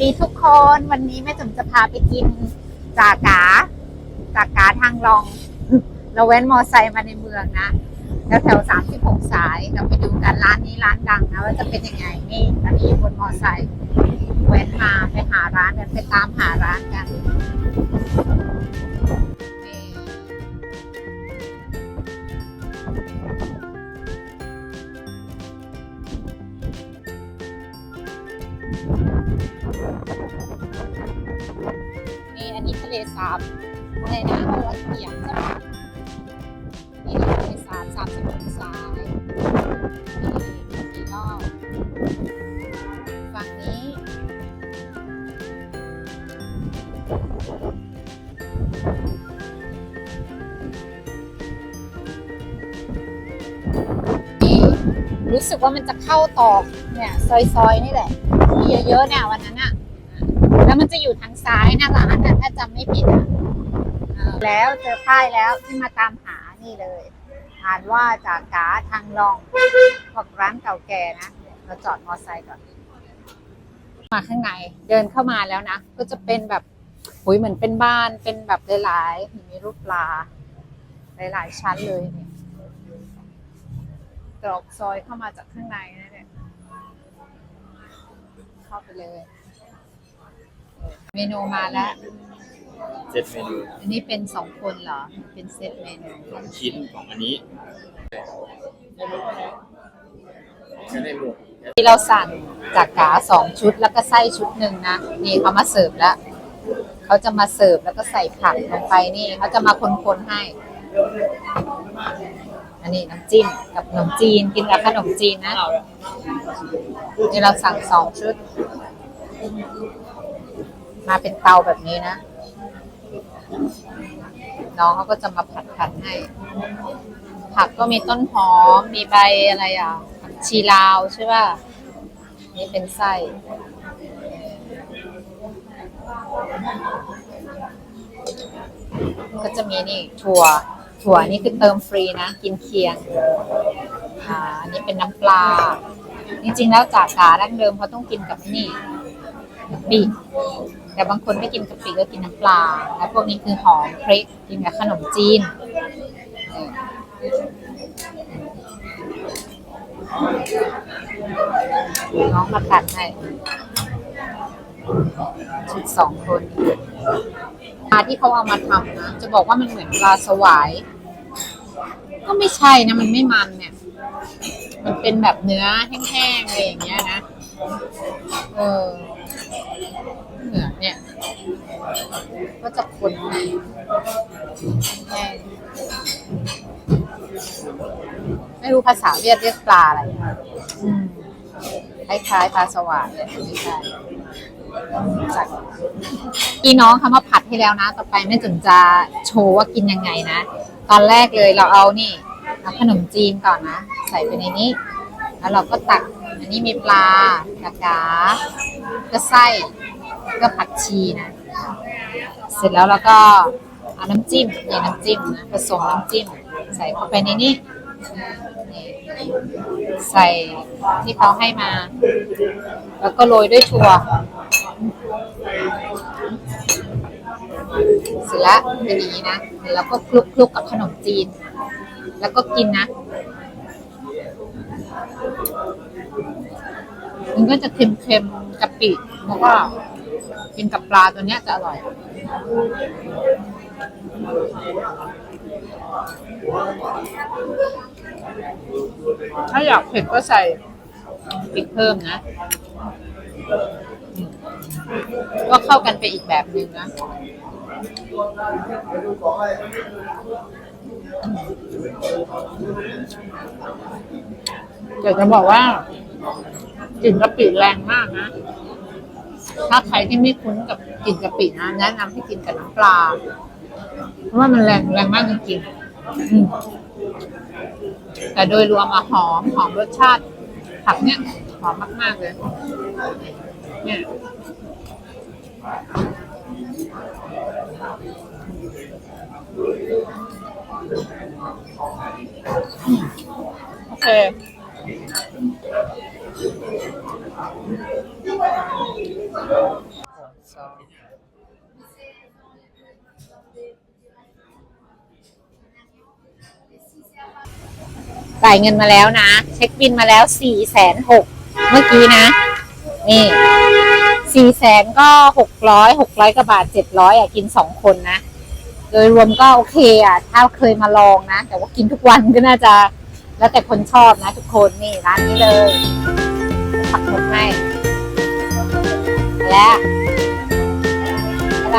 ดีทุกคนวันนี้แม่จุ๋มจะพาไปกินจากาจากาทางลอง เราแว้นมอไซค์มาในเมืองนะแล้วแถวสามสิบหกสายเราไปดูกันร้านนี้ร้านดังนะว่าจะเป็นยังไงนี่ตอนนี้อยู่บนมอไซค์แว้นมาไปหาร้านกันไปตามหาร้านกัน อันนี้ทะเลสาบอะไรนะหัวเขียงใช่ไหมนี่ทะเลสาบสามสิบองศานี่กี่รอบฝั่งนี้นี่รู้สึกว่ามันจะเข้าตอกเนี่ย ซอยๆ นี่แหละมีเยอะๆเนี่ยวันนั้นอะ แล้วมันจะอยู่ทางซ้ายหน้าร้านนะถ้าจำไม่ผิดอะเออแล้วเจอป้ายแล้วที่มาตามหานี่เลยอ่านว่าจากกาทางลองบอกร้านเก่าแก่นะ เราจอดมอไซค์ก่อน มาข้างในเดินเข้ามาแล้วนะ ก็จะเป็นแบบหุยเหมือนเป็นบ้านเป็นแบบหลายๆมีรูปปลา หลายๆชั้นเลยเนี่ยตรอกซอยเข้ามาจากข้างในนะเนี่ย เข้าไปเลย เมนูมาแล้วเจ็ดเมนูอันนี้เป็นสองคนเหรอ เป็นเซตเมนูสองชิ้นของอันนี้ก็ได้หมดที่เราสั่งจากกาสองชุดแล้วก็ไส้ชุดหนึ่งนะ นี่เขามาเสิร์ฟแล้ว เขาจะมาเสิร์ฟแล้วก็ใส่ผักลงไปนี่เขาจะมาคนๆให้ อันนี้น้ำจิ้มกับขนมจีนกินกับขนมจีนนะ นี่เราสั่งสองชุด มาเป็นเตาแบบนี้นะ น้องเขาก็จะมาผัดผัดให้ ผักก็มีต้นหอม มีใบอะไรอะผักชีลาวใช่ป่ะ นี่เป็นไส้ก็จะมีนี่ถั่ว ถั่วนี่คือเติมฟรีนะ กินเคียง อ่าอันนี้เป็นน้ำปลา จริงๆแล้วจากกาดั้งเดิมเขาต้องกินกับนี่กะปิ แต่บางคนไม่กินกะปิก็กินน้ำปลา แล้วพวกนี้คือหอมพริกกินกับขนมจีนเออน้องมาผัดให้ชุดสองคนปลาที่เขาเอามาทำนะ จะบอกว่ามันเหมือนปลาสวาย ก็ไม่ใช่นะ มันไม่มันเนี่ย มันเป็นแบบเนื้อแห้งๆอะไรอย่างเงี้ยนะ เออ เหนือเนี่ย ก็จะคนในแห้งไม่รู้ภาษาเวียดเรียกปลาอะไรอืมคล้ายๆปลาสวายเลยไม่ใช่จากพี่น้องคำว่าผัดให้แล้วนะ ต่อไปแม่จุ๋มจะโชว์ว่ากินยังไงนะ ตอนแรกเลยเราเอานี่เอาขนมจีนก่อนนะ ใส่ไปในนี้ แล้วเราก็ตัก อันนี้มีปลากากาก็ไส้ ก็ผักชีนะ เสร็จแล้วเราก็เอาน้ำจิ้มเนี่ยน้ำจิ้มนะผสมน้ำจิ้ม ใส่เข้าไปในนี้ใส่ที่เขาให้มา แล้วก็โรยด้วยถั่วเสร็จแล้วเป็นอย่างนี้นะแล้วก็คลุกคลุกกับขนมจีน แล้วก็กินนะ มันก็จะเค็มๆกะปิแล้วก็ กินกับปลาตัวเนี้ยจะอร่อย ถ้าอยากเผ็ดก็ใส่พริกเพิ่มนะ ก็เข้ากันไปอีกแบบหนึ่งนะเดี๋ยวจะบอกว่ากลิ่นกะปิแรงมากนะ ถ้าใครที่ไม่คุ้นกับกลิ่นกะปินะแนะนำให้กินกับน้ำปลา เพราะว่ามันแรงแรงมากจริงๆอืมแต่โดยรวมอะหอมหอมรสชาติ ผักเนี่ยหอมมากๆเลย เนี่ย โอเค จ่ายเงินมาแล้วนะ เช็คบินมาแล้วสี่แสนหกเมื่อกี้นะ นี่สี่แสนก็หกร้อยหกร้อยกว่าบาทเจ็ดร้อยอะกินสองคนนะ โดยรวมก็โอเคอะ ถ้าเคยมาลองนะ แต่ว่ากินทุกวันก็น่าจะ แล้วแต่คนชอบนะทุกคนนี่ร้านนี้เลยปักหมดให้ และอะไร